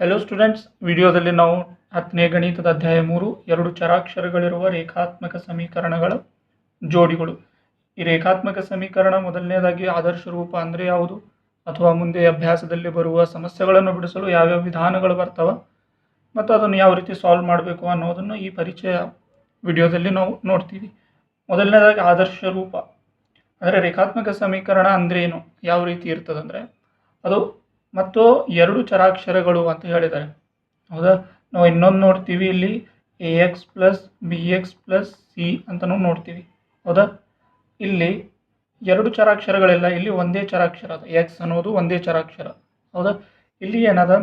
Hello students ವಿಡಿಯೋದಲ್ಲಿ ನಾವು ಹತ್ತನೇ ಗಣಿತದ ಅಧ್ಯಾಯ ಮೂರು, ಎರಡು ಚರಾಕ್ಷರಗಳಿರುವ ರೇಖಾತ್ಮಕ ಸಮೀಕರಣಗಳ, ಜೋಡಿಗಳು. ಈ ರೇಖಾತ್ಮಕ ಸಮೀಕರಣ ಮೊದಲನೇದಾಗಿ ಆದರ್ಶ ರೂಪ ಅಂದರೆ ಯಾವುದು? ಅಥವಾ ಮುಂದೆ ಅಭ್ಯಾಸದಲ್ಲಿ ಬರುವ ಸಮಸ್ಯೆಗಳನ್ನು ಬಿಡಿಸಲು ಯಾವ್ಯಾವ ವಿಧಾನಗಳು ಬರ್ತವೆ? ಮತ್ತು ಅದನ್ನು ಯಾವ ರೀತಿ ಸಾಲ್ವ್ ಮಾಡಬೇಕು ಅನ್ನೋದನ್ನು ಈ ಪರಿಚಯ ವಿಡಿಯೋದಲ್ಲಿ ನಾವು ನೋಡ್ತೀವಿ. ಮೊದಲನೇದಾಗಿ ಆದರ್ಶ ರೂಪ. ಅಂದರೆ ರೇಖಾತ್ಮಕ ಸಮೀಕರಣ ಅಂದ್ರೇನು ಯಾವ ರೀತಿ ಇರ್ತದಂದರೆ ಅದು ಮತ್ತು ಎರಡು ಚರಾಕ್ಷರಗಳು ಅಂತ ಹೇಳಿದ್ದಾರೆ. ಹೌದಾ? ನಾವು ಇನ್ನೊಂದು ನೋಡ್ತೀವಿ ಇಲ್ಲಿ a x plus b x plus c ಅಂತಲೂ ನೋಡ್ತೀವಿ. ಹೌದಾ? ಇಲ್ಲಿ ಎರಡು ಚರಾಕ್ಷರಗಳೆಲ್ಲ ಇಲ್ಲಿ ಒಂದೇ ಚರಾಕ್ಷರ ಅದ. ಎಕ್ಸ್ ಅನ್ನೋದು ಒಂದೇ ಚರಾಕ್ಷರ. ಹೌದಾ? ಇಲ್ಲಿ ಏನದ?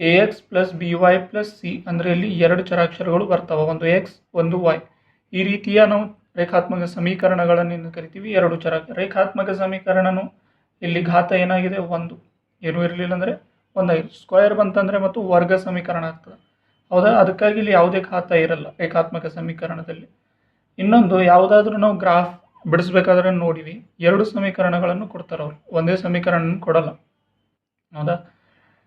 A x plus b y plus c ಅಂದರೆ ಇಲ್ಲಿ ಎರಡು ಚರಾಕ್ಷರಗಳು ಬರ್ತಾವೆ. ಒಂದು ಎಕ್ಸ್ ಒಂದು ವೈ ಈ ರೀತಿಯ ನಾವು ರೇಖಾತ್ಮಕ ಸಮೀಕರಣಗಳನ್ನು ಕರಿತೀವಿ. ಎರಡು ಚರ ರೇಖಾತ್ಮಕ ಸಮೀಕರಣನು ಇಲ್ಲಿ ಘಾತ ಏನಾಗಿದೆ? ಒಂದು. ಏನು ಇರಲಿಲ್ಲ ಅಂದರೆ ಒಂದಾಗಿದೆ ಸ್ಕ್ವೇರ್ ಬಂತಂದರೆ ಮತ್ತು ವರ್ಗ ಸಮೀಕರಣ ಆಗ್ತದೆ. ಹೌದಾ? ಅದಕ್ಕಾಗಿ ಇಲ್ಲಿ ಯಾವುದೇ ಖಾತ ಇರಲ್ಲ ಏಕಾತ್ಮಕ ಸಮೀಕರಣದಲ್ಲಿ. ಇನ್ನೊಂದು, ಯಾವುದಾದ್ರೂ ನಾವು ಗ್ರಾಫ್ ಬಿಡಿಸ್ಬೇಕಾದ್ರೆ ನೋಡಿವಿ. ಎರಡು ಸಮೀಕರಣಗಳನ್ನು ಕೊಡ್ತಾರೆ ಅವರು. ಒಂದೇ ಸಮೀಕರಣ ಕೊಡಲ್ಲ. ಹೌದಾ?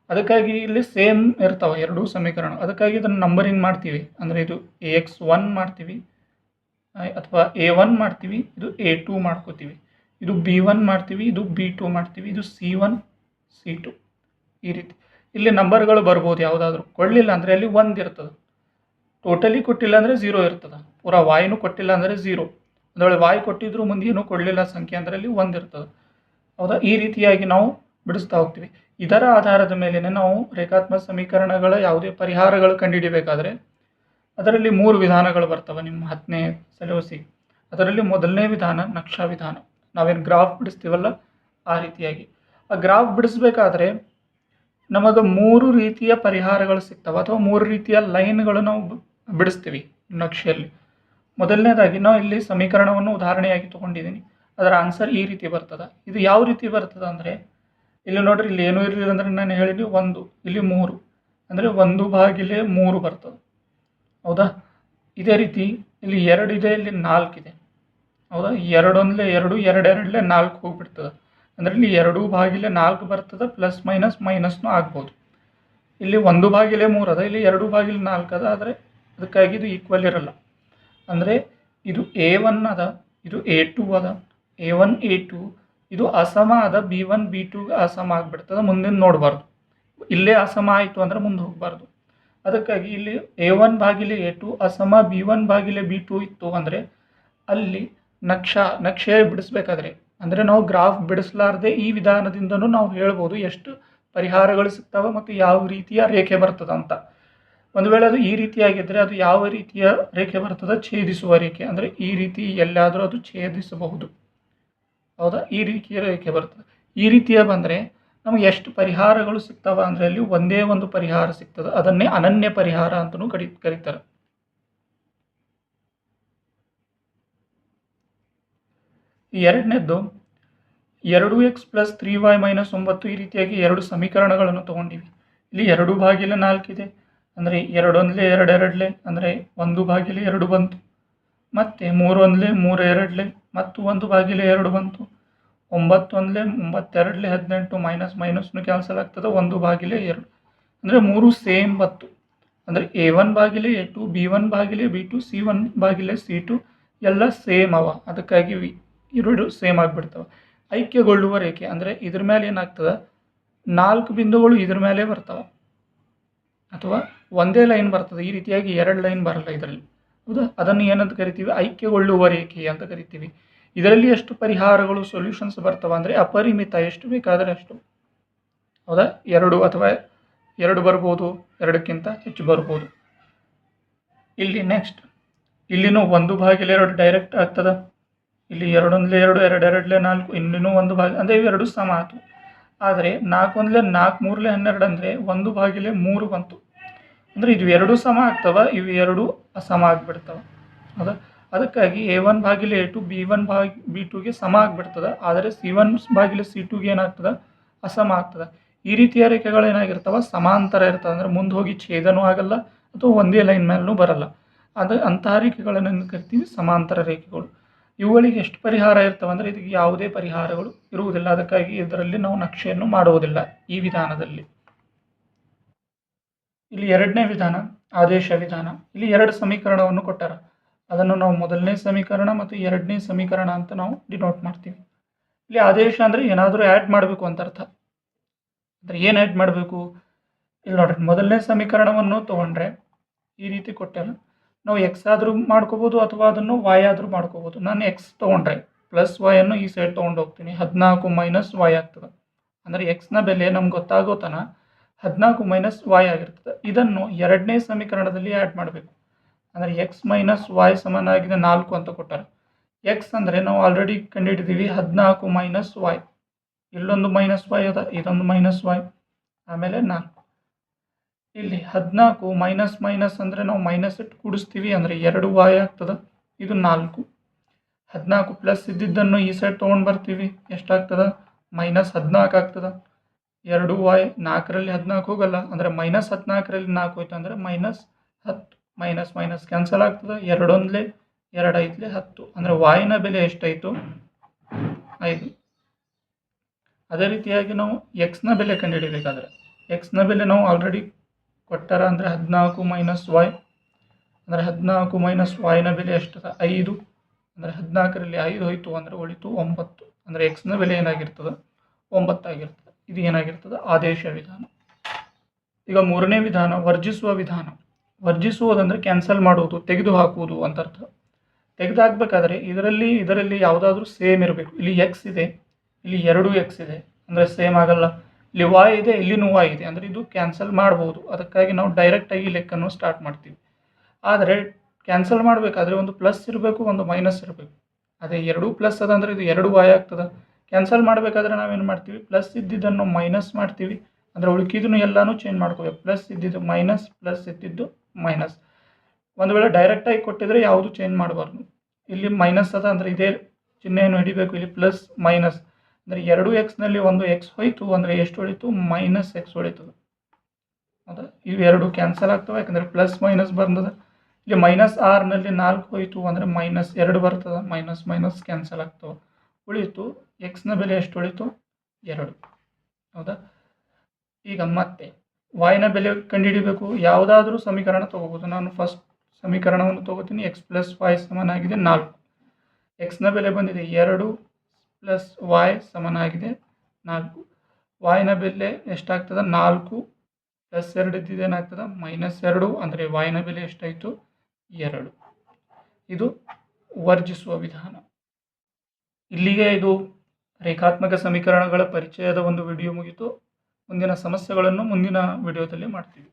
ಅದಕ್ಕಾಗಿ ಇಲ್ಲಿ ಸೇಮ್ ಇರ್ತಾವೆ ಎರಡೂ ಸಮೀಕರಣ. ಅದಕ್ಕಾಗಿ ಇದನ್ನು ನಂಬರಿಂಗ್ ಮಾಡ್ತೀವಿ. ಅಂದರೆ ಇದು ಎ ಎಕ್ಸ್ ಒನ್ ಮಾಡ್ತೀವಿ. ಅಥವಾ ಎ ಒನ್ ಮಾಡ್ತೀವಿ. ಇದು ಎ ಟೂ ಮಾಡ್ಕೋತೀವಿ. ಇದು ಬಿ ಒನ್ ಮಾಡ್ತೀವಿ. ಇದು ಬಿ ಟೂ ಮಾಡ್ತೀವಿ. ಇದು ಸಿ ಒನ್ ಸಿ ಟು ಈ ರೀತಿ. ಇಲ್ಲಿ ನಂಬರ್ಗಳು ಬರ್ಬೋದು ಯಾವುದಾದ್ರೂ. ಕೊಡಲಿಲ್ಲ ಅಂದರೆ ಅಲ್ಲಿ ಒಂದು ಇರ್ತದೆ. ಟೋಟಲಿ ಕೊಟ್ಟಿಲ್ಲ ಅಂದರೆ ಝೀರೋ ಇರ್ತದೆ. ಪೂರಾ ವಾಯ್ನು ಕೊಟ್ಟಿಲ್ಲ ಅಂದರೆ ಝೀರೋ ಅದರೊಳಗೆ ವಾಯ್ ಕೊಟ್ಟಿದ್ರು ಮುಂದೆ ಏನೂ ಕೊಡಲಿಲ್ಲ ಸಂಖ್ಯೆ ಅಂದರೆ ಅಲ್ಲಿ ಒಂದು ಇರ್ತದೆ. ಹೌದಾ? ಈ ರೀತಿಯಾಗಿ ನಾವು ಬಿಡಿಸ್ತಾ ಹೋಗ್ತೀವಿ. ಇದರ ಆಧಾರದ ಮೇಲೆ ನಾವು ರೇಖಾತ್ಮಕ ಸಮೀಕರಣಗಳ ಯಾವುದೇ ಪರಿಹಾರಗಳು ಕಂಡುಹಿಡಿಬೇಕಾದ್ರೆ ಅದರಲ್ಲಿ ಮೂರು ವಿಧಾನಗಳು ಬರ್ತವೆ. ನಿಮ್ಮ ಹತ್ತನೇ ಸಿಲೆಬಸ್ಸಿಗೆ. ಅದರಲ್ಲಿ ಮೊದಲನೇ ವಿಧಾನ ನಕ್ಷಾ ವಿಧಾನ. ನಾವೇನು ಗ್ರಾಫ್ ಬಿಡಿಸ್ತೀವಲ್ಲ? ಆ ರೀತಿಯಾಗಿ. ಆ ಗ್ರಾಫ್ ಬಿಡಿಸ್ಬೇಕಾದ್ರೆ ನಮಗೆ ಮೂರು ರೀತಿಯ ಪರಿಹಾರಗಳು ಸಿಗ್ತವೆ. ಅಥವಾ ಮೂರು ರೀತಿಯ ಲೈನ್ಗಳು ನಾವು ಬಿಡಿಸ್ತೀವಿ ನಕ್ಷೆಯಲ್ಲಿ. ಮೊದಲನೇದಾಗಿ ನಾವು ಇಲ್ಲಿ ಸಮೀಕರಣವನ್ನು ಉದಾಹರಣೆಯಾಗಿ ತೊಗೊಂಡಿದ್ದೀನಿ. ಅದರ ಆನ್ಸರ್ ಈ ರೀತಿ ಬರ್ತದೆ. ಇದು ಯಾವ ರೀತಿ ಬರ್ತದೆ ಅಂದರೆ, ಇಲ್ಲಿ ನೋಡ್ರಿ, ಇಲ್ಲಿ ಏನೂ ಇರಲಿಲ್ಲ ಅಂದರೆ ನಾನು ಹೇಳಿದ್ವಿ ಒಂದು, ಇಲ್ಲಿ ಮೂರು. ಅಂದರೆ ಒಂದು ಬಾಗಿಲೆ ಮೂರು ಬರ್ತದೆ. ಹೌದಾ? ಇದೇ ರೀತಿ ಇಲ್ಲಿ ಎರಡು ಇದೆ, ಇಲ್ಲಿ ನಾಲ್ಕು ಇದೆ. ಹೌದಾ? ಎರಡೊಂದಲೇ ಎರಡು, ಎರಡೆರಡಲೇ ನಾಲ್ಕು ಹೋಗ್ಬಿಡ್ತದೆ. ಅಂದರೆ ಇಲ್ಲಿ ಎರಡು ಬಾಗಿಲೆ ನಾಲ್ಕು ಬರ್ತದೆ ಪ್ಲಸ್ ಮೈನಸ್ ಮೈನಸ್ನು ಆಗ್ಬೋದು. ಇಲ್ಲಿ ಒಂದು ಬಾಗಿಲೆ ಮೂರು ಅದ, ಇಲ್ಲಿ ಎರಡು ಬಾಗಿಲು ನಾಲ್ಕು ಅದ, ಆದರೆ ಅದಕ್ಕಾಗಿ ಇದು ಈಕ್ವಲ್ ಇರಲ್ಲ. ಅಂದರೆ ಇದು ಎ ಒನ್ ಅದ, ಇದು ಎ ಟು ಅದ ಎ ಒನ್ ಎ ಟು ಇದು ಅಸಮ ಅದ ಬಿ ಒನ್ ಬಿ ಟು ಅಸಮ ಆಗಿಬಿಡ್ತದೆ, ಮುಂದಿನ ನೋಡಬಾರ್ದು. ಇಲ್ಲೇ ಅಸಮ ಆಯಿತು ಅಂದರೆ ಮುಂದೆ ಹೋಗಬಾರ್ದು. ಅದಕ್ಕಾಗಿ ಇಲ್ಲಿ ಎ ಒನ್ ಬಾಗಿಲೆ ಎ ಟು ಅಸಮ ಬಿ ಒನ್ ಬಾಗಿಲೆ ಬಿ ಟು ಇತ್ತು ಅಂದರೆ ಅಲ್ಲಿ ನಕ್ಷ ನಕ್ಷೆ ಬಿಡಿಸ್ಬೇಕಾದ್ರೆ ಅಂದರೆ ನಾವು ಗ್ರಾಫ್ ಬಿಡಿಸ್ಲಾರ್ದೆ ಈ ವಿಧಾನದಿಂದನೂ ನಾವು ಹೇಳ್ಬೋದು ಎಷ್ಟು ಪರಿಹಾರಗಳು ಸಿಗ್ತವೆ ಮತ್ತು ಯಾವ ರೀತಿಯ ರೇಖೆ ಬರ್ತದೆ ಅಂತ. ಒಂದು ವೇಳೆ ಅದು ಈ ರೀತಿಯಾಗಿದ್ದರೆ ಅದು ಯಾವ ರೀತಿಯ ರೇಖೆ ಬರ್ತದೆ? ಛೇದಿಸುವ ರೇಖೆ. ಅಂದರೆ ಈ ರೀತಿ ಎಲ್ಲಾದರೂ ಅದು ಛೇದಿಸಬಹುದು. ಹೌದಾ? ಈ ರೀತಿಯ ರೇಖೆ ಬರ್ತದೆ. ಈ ರೀತಿಯ ಬಂದರೆ ನಮಗೆ ಎಷ್ಟು ಪರಿಹಾರಗಳು ಸಿಗ್ತವೆ ಅಂದರೆ ಅಲ್ಲಿ ಒಂದೇ ಒಂದು ಪರಿಹಾರ ಸಿಗ್ತದೆ. ಅದನ್ನೇ ಅನನ್ಯ ಪರಿಹಾರ ಅಂತಲೂ ಕರಿ ಕರೀತಾರೆ. ಎರಡನೇದ್ದು, ಎರಡು x plus three y minus ಒಂಬತ್ತು ಈ ರೀತಿಯಾಗಿ ಎರಡು ಸಮೀಕರಣಗಳನ್ನು ತೊಗೊಂಡಿವಿ. ಇಲ್ಲಿ ಎರಡು ಬಾಗಿಲೆ ನಾಲ್ಕಿದೆ ಅಂದರೆ ಎರಡೊಂದಲೇ ಎರಡೆರಡಲೆ, ಅಂದರೆ ಒಂದು ಬಾಗಿಲೆ ಎರಡು ಬಂತು. ಮತ್ತು ಮೂರೊಂದಲೆ ಮೂರು ಎರಡಲೆ ಮತ್ತು ಒಂದು ಬಾಗಿಲೆ ಎರಡು ಬಂತು. ಒಂಬತ್ತೊಂದಲೇ ಒಂಬತ್ತೆರಡಲೆ ಹದಿನೆಂಟು ಮೈನಸ್ ಮೈನಸ್ನು ಕ್ಯಾನ್ಸಲ್ ಆಗ್ತದೆ, ಒಂದು ಬಾಗಿಲೆ ಎರಡು. ಅಂದರೆ ಮೂರು ಸೇಮ್ ಬತ್ತು ಅಂದರೆ ಎ ಒನ್ ಬಾಗಿಲೆ ಎ ಟು ಬಿ ಒನ್ ಬಾಗಿಲೆ ಬಿ ಟು ಸಿ ಒನ್ ಬಾಗಿಲೆ ಸಿ ಟು ಎಲ್ಲ ಸೇಮ್ ಅವ. ಅದಕ್ಕಾಗಿ ವಿ- ಎರಡು ಸೇಮ್ ಆಗಿಬಿಡ್ತವೆ. ಐಕ್ಯಗೊಳ್ಳುವ ರೇಖೆ ಅಂದರೆ ಇದ್ರ ಮೇಲೆ ಏನಾಗ್ತದೆ? ನಾಲ್ಕು ಬಿಂದುಗಳು ಇದ್ರ ಮೇಲೆ ಬರ್ತವೆ. ಅಥವಾ ಒಂದೇ ಲೈನ್ ಬರ್ತದೆ. ಈ ರೀತಿಯಾಗಿ ಎರಡು ಲೈನ್ ಬರಲ್ಲ ಇದರಲ್ಲಿ. ಹೌದಾ? ಅದನ್ನು ಏನಂತ ಕರಿತೀವಿ? ಐಕ್ಯಗೊಳ್ಳುವ ರೇಖೆ ಅಂತ ಕರಿತೀವಿ. ಇದರಲ್ಲಿ ಎಷ್ಟು ಪರಿಹಾರಗಳು ಸೊಲ್ಯೂಷನ್ಸ್ ಬರ್ತವೆ ಅಂದರೆ ಅಪರಿಮಿತ, ಎಷ್ಟು ಬೇಕಾದರೆ ಅಷ್ಟು. ಹೌದಾ? ಎರಡು ಅಥವಾ ಎರಡು ಬರ್ಬೋದು, ಎರಡಕ್ಕಿಂತ ಹೆಚ್ಚು ಬರ್ಬೋದು. ಇಲ್ಲಿ ನೆಕ್ಸ್ಟ್ ಇಲ್ಲಿನೂ ಒಂದು ಭಾಗಿಲೆ ಎರಡು ಡೈರೆಕ್ಟ್ ಆಗ್ತದೆ? ಇಲ್ಲಿ ಎರಡೊಂದಲೇ ಎರಡು ಎರಡು ಎರಡಲೇ ನಾಲ್ಕು ಇನ್ನೂ ಒಂದು ಭಾಗ, ಅಂದರೆ ಇವೆರಡು ಸಮ ಆಯಿತು. ಆದರೆ ನಾಲ್ಕೊಂದಲೇ ನಾಲ್ಕು, ಮೂರಲೇ ಹನ್ನೆರಡು ಅಂದರೆ ಒಂದು ಭಾಗಿಲೆ ಮೂರು ಬಂತು. ಅಂದರೆ ಇದು ಎರಡು ಸಮ ಆಗ್ತವ, ಇವು ಎರಡು ಅಸಮ ಆಗಿಬಿಡ್ತವೆ. ಅದ, ಅದಕ್ಕಾಗಿ ಎ ಒನ್ ಭಾಗಿಲೆ ಎ ಟು, ಬಿ ಒನ್ ಭಾಗಿ, ಬಿ ಟುಗೆ ಸಮ ಆಗಿಬಿಡ್ತದೆ. ಆದರೆ ಸಿ ಒನ್ ಭಾಗಿಲೆ ಸಿ ಟುಗೆ ಏನಾಗ್ತದೆ? ಅಸಮ ಆಗ್ತದೆ. ಈ ರೀತಿಯ ರೇಖೆಗಳು ಏನಾಗಿರ್ತವೆ? ಸಮಾಂತರ ಇರ್ತವೆ. ಅಂದರೆ ಮುಂದೆ ಹೋಗಿ ಛೇದನೂ ಆಗಲ್ಲ, ಅಥವಾ ಒಂದೇ ಲೈನ್ ಮೇಲೂ ಬರಲ್ಲ. ಅದು, ಅಂತಹ ರೇಖೆಗಳನ್ನು ಕರಿತೀವಿ? ಸಮಾಂತರ ರೇಖೆಗಳು. ಇವುಗಳಿಗೆ ಎಷ್ಟು ಪರಿಹಾರ ಇರ್ತವೆ ಅಂದರೆ ಇದಕ್ಕೆ ಯಾವುದೇ ಪರಿಹಾರಗಳು ಇರುವುದಿಲ್ಲ. ಅದಕ್ಕಾಗಿ ಇದರಲ್ಲಿ ನಾವು ನಕ್ಷೆಯನ್ನು ಮಾಡುವುದಿಲ್ಲ ಈ ವಿಧಾನದಲ್ಲಿ. ಇಲ್ಲಿ ಎರಡನೇ ವಿಧಾನ, ಆದೇಶ ವಿಧಾನ. ಇಲ್ಲಿ ಎರಡು ಸಮೀಕರಣವನ್ನು ಕೊಟ್ಟಾರ. ಅದನ್ನು ನಾವು ಮೊದಲನೇ ಸಮೀಕರಣ ಮತ್ತು ಎರಡನೇ ಸಮೀಕರಣ ಅಂತ ನಾವು ಡಿನೋಟ್ ಮಾಡ್ತೀವಿ. ಇಲ್ಲಿ ಆದೇಶ ಅಂದರೆ ಏನಾದರೂ ಆ್ಯಡ್ ಮಾಡಬೇಕು ಅಂತ ಅರ್ಥ. ಅಂದರೆ ಏನು ಆ್ಯಡ್ ಮಾಡಬೇಕು? ಇಲ್ಲಿ ನೋಡ್ರಿ, ಮೊದಲನೇ ಸಮೀಕರಣವನ್ನು ತೊಗೊಂಡ್ರೆ ಈ ರೀತಿ ಕೊಟ್ಟಾರ. ನಾವು ಎಕ್ಸ್ ಆದರೂ ಮಾಡ್ಕೋಬೋದು ಅಥವಾ ಅದನ್ನು ವೈ ಆದರೂ ಮಾಡ್ಕೋಬೋದು. ನಾನು ಎಕ್ಸ್ ತೊಗೊಂಡ್ರೆ ಪ್ಲಸ್ ವಾಯನ್ನು ಈ ಸೈಡ್ ತೊಗೊಂಡು ಹೋಗ್ತೀನಿ. ಹದಿನಾಲ್ಕು ಮೈನಸ್ ವೈ ಆಗ್ತದೆ. ಅಂದರೆ ಎಕ್ಸ್ನ ಬೆಲೆ ನಮ್ಗೆ ಗೊತ್ತಾಗೋ ತನ ಹದಿನಾಲ್ಕು ಮೈನಸ್ ವೈ ಆಗಿರ್ತದೆ. ಇದನ್ನು ಎರಡನೇ ಸಮೀಕರಣದಲ್ಲಿ ಆ್ಯಡ್ ಮಾಡಬೇಕು. ಅಂದರೆ ಎಕ್ಸ್ ಮೈನಸ್ ವಾಯ್ ಸಮನಾಗಿದೆ ನಾಲ್ಕು ಅಂತ ಕೊಟ್ಟಾರೆ. ಎಕ್ಸ್ ಅಂದರೆ ನಾವು ಆಲ್ರೆಡಿ ಕಂಡುಹಿಡಿದೀವಿ ಹದಿನಾಲ್ಕು ಮೈನಸ್ ವೈ ಇಲ್ಲೊಂದು ಮೈನಸ್ ವೈ ಅದ, ಇದೊಂದು ಮೈನಸ್ ವೈ ಆಮೇಲೆ ನಾಲ್ಕು. ಇಲ್ಲಿ ಹದಿನಾಲ್ಕು ಮೈನಸ್ ಮೈನಸ್ ಅಂದರೆ ನಾವು ಮೈನಸ್ ಇಟ್ಟು ಕೂಡಿಸ್ತೀವಿ ಅಂದರೆ ಎರಡು ವಾಯ್ ಆಗ್ತದೆ. ಇದು ನಾಲ್ಕು. ಹದಿನಾಲ್ಕು ಪ್ಲಸ್ ಇದ್ದಿದ್ದನ್ನು ಈ ಸೈಡ್ ತೊಗೊಂಡು ಬರ್ತೀವಿ. ಎಷ್ಟಾಗ್ತದೆ? ಮೈನಸ್ ಹದಿನಾಲ್ಕು ಆಗ್ತದೆ. ಎರಡು ವಾಯ್ ನಾಲ್ಕರಲ್ಲಿ ಹದಿನಾಲ್ಕು ಹೋಗಲ್ಲ. ಅಂದರೆ ಮೈನಸ್ ಹದಿನಾಲ್ಕರಲ್ಲಿ ನಾಲ್ಕು ಹೋಯ್ತು ಅಂದರೆ ಮೈನಸ್ ಹತ್ತು. ಮೈನಸ್ ಮೈನಸ್ ಕ್ಯಾನ್ಸಲ್ ಆಗ್ತದೆ. ಎರಡೊಂದ್ಲೆ ಎರಡು ಐದಲೇ ಹತ್ತು. ಅಂದರೆ ವಾಯಿನ ಬೆಲೆ ಎಷ್ಟಾಯಿತು? ಐದು. ಅದೇ ರೀತಿಯಾಗಿ ನಾವು ಎಕ್ಸ್ನ ಬೆಲೆ ಕಂಡುಹಿಡಿಬೇಕಾದ್ರೆ. ಎಕ್ಸ್ನ ಬೆಲೆ ನಾವು ಆಲ್ರೆಡಿ ಕೊಟ್ಟಾರ ಅಂದರೆ ಹದಿನಾಲ್ಕು ಮೈನಸ್ ವಾಯ್ ಅಂದರೆ ಹದಿನಾಲ್ಕು ಮೈನಸ್ ವಾಯ್ನ ಬೆಲೆ ಎಷ್ಟದ? ಐದು. ಅಂದರೆ ಹದಿನಾಲ್ಕರಲ್ಲಿ ಐದು ಹೋಯಿತು ಅಂದರೆ ಉಳಿತು ಒಂಬತ್ತು. ಅಂದರೆ ಎಕ್ಸ್ನ ಬೆಲೆ ಏನಾಗಿರ್ತದೆ? ಒಂಬತ್ತಾಗಿರ್ತದೆ. ಇದು ಏನಾಗಿರ್ತದೆ? ಆದೇಶ ವಿಧಾನ. ಈಗ ಮೂರನೇ ವಿಧಾನ, ವರ್ಜಿಸುವ ವಿಧಾನ. ವರ್ಜಿಸುವುದಂದರೆ ಕ್ಯಾನ್ಸಲ್ ಮಾಡುವುದು ತೆಗೆದು ಹಾಕುವುದು ಅಂತ ಅರ್ಥ. ತೆಗೆದುಹಾಕಬೇಕಾದ್ರೆ ಇದರಲ್ಲಿ ಇದರಲ್ಲಿ ಯಾವುದಾದ್ರೂ ಸೇಮ್ ಇರಬೇಕು. ಇಲ್ಲಿ ಎಕ್ಸ್ ಇದೆ. ಇಲ್ಲಿ ಎರಡು ಎಕ್ಸ್ ಇದೆ. ಅಂದರೆ ಸೇಮ್ ಆಗಲ್ಲ. ಇಲ್ಲಿ ವಾಯ್ ಇದೆ ಇಲ್ಲಿನೂ ವಾಯ್ ಇದೆ ಅಂದರೆ ಇದು ಕ್ಯಾನ್ಸಲ್ ಮಾಡ್ಬೋದು. ಅದಕ್ಕಾಗಿ ನಾವು ಡೈರೆಕ್ಟಾಗಿ ಲೆಕ್ಕನ್ನು ಸ್ಟಾರ್ಟ್ ಮಾಡ್ತೀವಿ. ಆದರೆ ಕ್ಯಾನ್ಸಲ್ ಮಾಡಬೇಕಾದ್ರೆ ಒಂದು ಪ್ಲಸ್ ಇರಬೇಕು, ಒಂದು ಮೈನಸ್ ಇರಬೇಕು. ಅದೇ ಎರಡೂ ಪ್ಲಸ್ ಅದಂದರೆ ಇದು ಎರಡು ವಾಯ್ ಆಗ್ತದೆ. ಕ್ಯಾನ್ಸಲ್ ಮಾಡಬೇಕಾದ್ರೆ ನಾವೇನು ಮಾಡ್ತೀವಿ? ಪ್ಲಸ್ ಇದ್ದಿದ್ದನ್ನು ಮೈನಸ್ ಮಾಡ್ತೀವಿ. ಅಂದರೆ ಉಳ್ಕಿದ್ದನ್ನು ಎಲ್ಲನೂ ಚೇಂಜ್ ಮಾಡ್ಕೋಬೇಕು. ಪ್ಲಸ್ ಇದ್ದಿದ್ದು ಮೈನಸ್ ಪ್ಲಸ್ ಇದ್ದಿದ್ದು ಮೈನಸ್ ಒಂದು ವೇಳೆ ಡೈರೆಕ್ಟಾಗಿ ಕೊಟ್ಟಿದ್ರೆ ಯಾವುದು ಚೇಂಜ್ ಮಾಡಬಾರ್ದು. ಇಲ್ಲಿ ಮೈನಸ್ ಅದ ಅಂದರೆ ಇದೇ ಚಿಹ್ನೆಯನ್ನು ಹಿಡಿಬೇಕು. ಇಲ್ಲಿ ಪ್ಲಸ್ ಮೈನಸ್ ಅಂದರೆ ಎರಡು ಎಕ್ಸ್ನಲ್ಲಿ ಒಂದು ಎಕ್ಸ್ ಹೋಯಿತು, ಅಂದರೆ ಎಷ್ಟು ಉಳಿತು ಮೈನಸ್ ಎಕ್ಸ್ ಉಳಿತದೆ ಹೌದಾ? ಇವು ಎರಡು ಕ್ಯಾನ್ಸಲ್ ಆಗ್ತವೆ, ಯಾಕಂದರೆ ಪ್ಲಸ್ ಮೈನಸ್ ಬಂದದ. ಇಲ್ಲಿ ಮೈನಸ್ ಆರ್ನಲ್ಲಿ ನಾಲ್ಕು ಹೋಯಿತು, ಅಂದರೆ ಮೈನಸ್ ಎರಡು ಬರ್ತದೆ. ಮೈನಸ್ ಮೈನಸ್ ಕ್ಯಾನ್ಸಲ್ ಆಗ್ತವೆ. ಉಳಿತು ಎಕ್ಸ್ನ ಬೆಲೆ ಎಷ್ಟು ಉಳಿತು? ಎರಡು. ಹೌದಾ? ಈಗ ಮತ್ತೆ ವಾಯ್ನ ಬೆಲೆ ಕಂಡುಹಿಡಿಬೇಕು. ಯಾವುದಾದ್ರೂ ಸಮೀಕರಣ ತೊಗೋಬೋದು. ನಾನು ಫಸ್ಟ್ ಸಮೀಕರಣವನ್ನು ತೊಗೋತೀನಿ. ಎಕ್ಸ್ ಪ್ಲಸ್ ವಾಯ್ ಸಮನಾಗಿದೆ ನಾಲ್ಕು. ಎಕ್ಸ್ನ ಬೆಲೆ ಬಂದಿದೆ ಎರಡು. ಪ್ಲಸ್ ವಾಯ್ ಸಮನಾಗಿದೆ. ನಾಲ್ಕು ವಾಯ್ನ ಬೆಲೆ ಎಷ್ಟಾಗ್ತದೆ? ನಾಲ್ಕು ಪ್ಲಸ್ ಎರಡು ಇದ್ದಿದ್ದು ಏನಾಗ್ತದೆ? ಮೈನಸ್ ಎರಡು, ಅಂದರೆ ವಾಯ್ನ ಬೆಲೆ ಎಷ್ಟಾಯಿತು? ಎರಡು. ಇದು ವರ್ಜಿಸುವ ವಿಧಾನ. ಇಲ್ಲಿಗೆ ಇದು ರೇಖಾತ್ಮಕ ಸಮೀಕರಣಗಳ ಪರಿಚಯದ ಒಂದು ವಿಡಿಯೋ ಮುಗಿತು. ಮುಂದಿನ ಸಮಸ್ಯೆಗಳನ್ನು ಮುಂದಿನ ವಿಡಿಯೋದಲ್ಲಿ ಮಾಡ್ತೀವಿ.